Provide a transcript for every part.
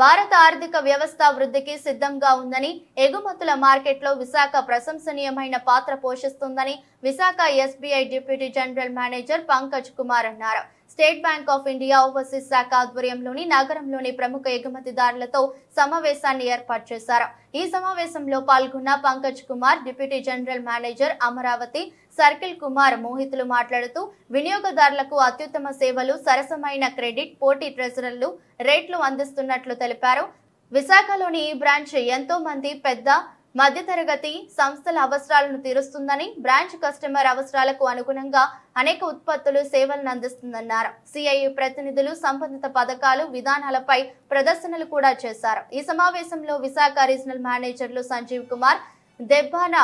భారత ఆర్థిక వ్యవస్థ వృద్ధికి సిద్ధంగా ఉందని ఎగుమతుల మార్కెట్లో విశాఖ ప్రశంసనీయమైన పాత్ర పోషిస్తుందని Visakha SBI deputy general manager Pankaj Kumar అన్నారు. State Bank of India overseas శాఖ ఆధ్వర్యంలోని నగరంలోని ప్రముఖ ఎగుమతిదారులతో సమావేశాన్ని ఏర్పాటు చేశారు. ఈ సమావేశంలో పాల్గొన్న Pankaj Kumar deputy general manager Amaravati circle Kumar మోహితులు మాట్లాడుతూ వినియోగదారులకు అత్యుత్తమ సేవలు సరసమైన క్రెడిట్ పోటీ ట్రెజరర్లు రేట్లు అందిస్తున్నట్లు తెలిపారు. విశాఖలోని ఈ బ్రాంచ్ ఎంతో మంది పెద్ద మధ్యతరగతి సంస్థల అవసరాలను తీరుస్తుందని బ్రాంచ్ కస్టమర్ అవసరాలకు అనుగుణంగా అనేక ఉత్పత్తులు సేవలను అందిస్తుందన్నారు. సిఐయు ప్రతినిధులు సంబంధిత పథకాలు విధానాలపై ప్రదర్శనలు కూడా చేశారు. ఈ సమావేశంలో విశాఖ రీజనల్ మేనేజర్లు సంజీవ్ కుమార్ దెబ్బాన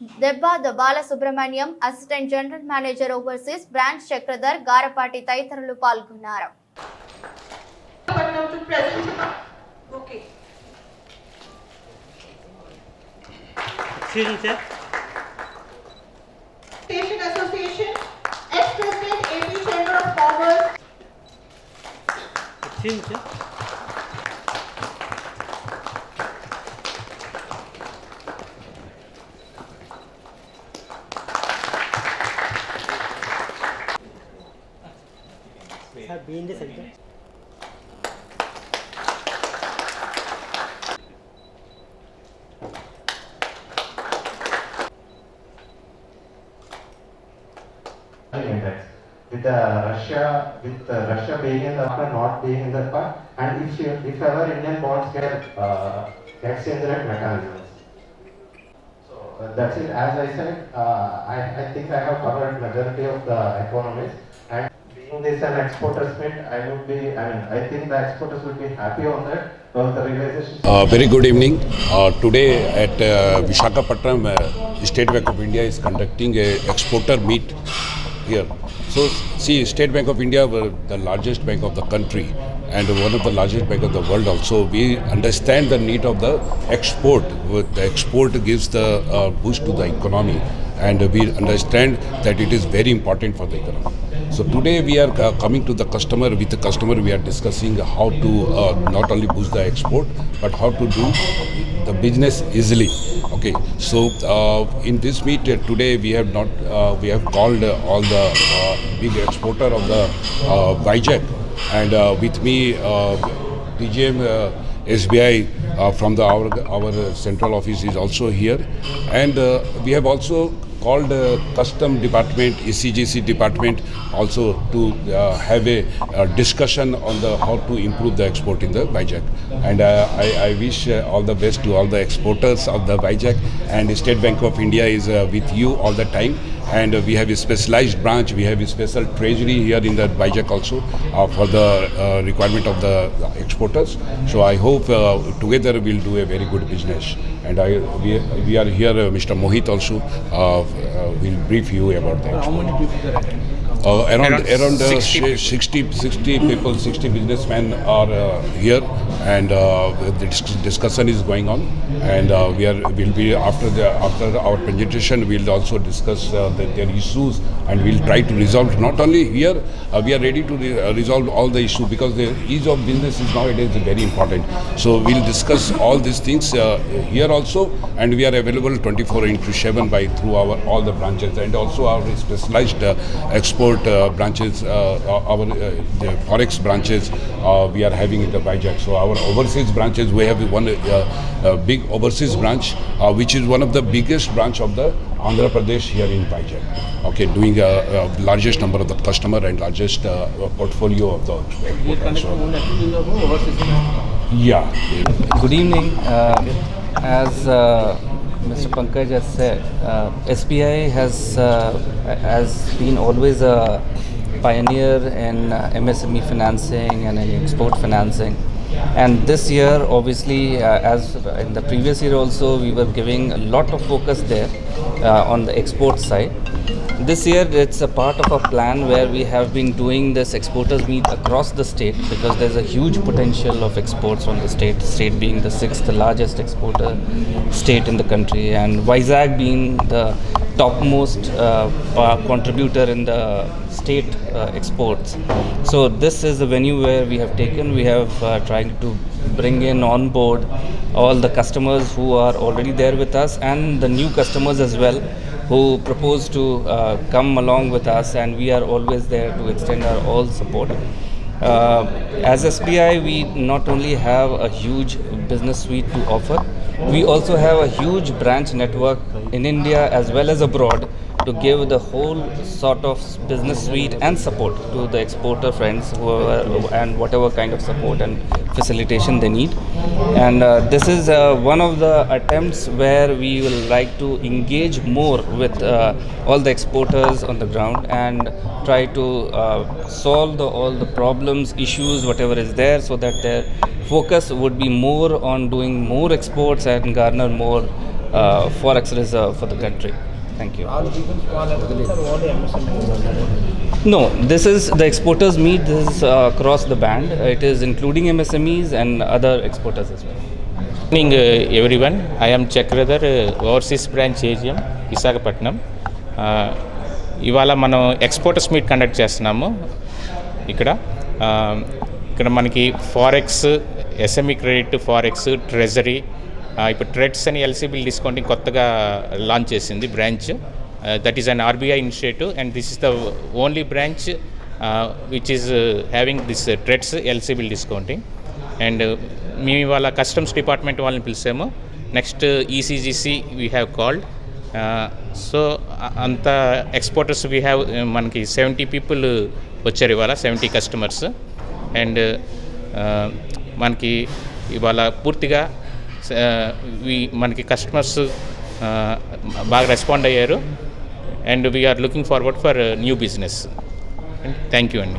దెబ్బ the Balasubramanyam assistant general manager overseas branch Chakradhar Garapati తదితరులు పాల్గొన్నారు. The index. With uh, Russia, with uh, Russia being in the part, not being in the part, and if you, if ever Indian bonds get uh, exchange rate mechanisms. So uh, that's it. As I said, uh, I, I think I have covered majority of the economists And being this an exporters meet, I would be. I mean, I think the exporters would be happy on that. Uh, very good evening. Uh, today at uh, Visakhapatnam, uh, State Bank of India is conducting a exporter meet here. So, see, State Bank of India, were the largest bank of the country and one of the largest bank of the world. Also, we understand the need of the export. The export gives the uh, boost to the economy, and we understand that it is very important for the economy. So today we are uh, coming to the customer. With the customer, we are discussing how to uh, not only boost the export, but how to do the business easily. Okay. So uh, in this meet uh, today, we have not uh, we have called uh, all the uh, big exporter of the uh, Vijay, and uh, with me, uh, DGM uh, SBI uh, from the our our central office is also here, and uh, we have also called uh, custom department, ECGC department also to uh, have a, uh discussion on the how to improve the export in the Vijay. And uh, I, I wish uh, all the best to all the exporters of the Vijay and State Bank of India is uh, with you all the time. And uh, we have a specialized branch, we have a special treasury here in the Vijay also uh, for the uh, requirement of the exporters. So I hope uh, together we'll do a very good business. And I, we, we are here, uh, Mr. Mohit also uh, uh, will brief you about export. Uh, around around, uh, 60, 60 60 people 60 businessmen are uh, here and uh, the dis- discussion is going on and uh, we are will be after the after our presentation we'll also discuss uh, the, their issues and we'll try to resolve. Not only here uh, we are ready to re- uh, resolve all the issues because the ease of business is nowadays very important. So we'll discuss all these things uh, here also and we are available 24 into 7 by through our all the branches and also our specialized uh, export uh, branches uh, our uh, the forex branches we are having in the Vijay so our overseas branches we have one big overseas branch which is one of the biggest branch of the Andhra Pradesh here in Vijay okay doing a, a largest number of the customer and largest uh, portfolio of the yeah. Good evening. Uh, As uh, Mr. Pankaj has said, uh, SBI has uh, has been always a pioneer in uh, MSME financing and in export financing. And this year, obviously, uh, as in the previous year also, we were giving a lot of focus there uh, on the export side. This year, it's a part of a plan where we have been doing this exporters meet across the state because there's a huge potential of exports from the state. State being the sixth largest exporter state in the country, and Vizag being the topmost uh, contributor in the state uh, exports. So this is the venue where we have taken. We have uh, tried to bring in on board all the customers who are already there with us and the new customers as well who propose to uh, come along with us and we are always there to extend our all support. Uh, as SBI, we not only have a huge business suite to offer, we also have a huge branch network in India as well as abroad to give the whole sort of business suite and support to the exporter friends are, and whatever kind of support and facilitation they need. And uh, this is uh, one of the attempts where we will like to engage more with uh, all the exporters on the ground and try to uh, solve the, all the problems, issues, whatever is there, so that their focus would be more on doing more exports and garner more uh, forex reserve for the country. Thank you. No, this is the exporters meet. This is uh, across the band. It is including MSMEs and other exporters as well. Everyone I'm Chakradhar overseas branch AGM Visakhapatnam Uh, ఇవాళ మనం exporters meet conduct చేస్తున్నాము ఇక్కడ Uh, ఇక్కడ మనకి forex SME credit forex treasury ఇప్పుడు TReDS అని LC bill discounting కొత్తగా launch చేసింది branch that is an RBI initiative and this is the only branch which is having this TReDS LC bill discounting and మేము ఇవాళ customs department వాళ్ళని పిలిచాము. Next ECGC we have called so అంత exporters we have మనకి seventy people వచ్చారు ఇవాళ seventy customers and మనకి ఇవాళ పూర్తిగా మనకి కస్టమర్స్ బాగా రెస్పాండ్ అయ్యారు. And we are looking forward for new business thank you అండి.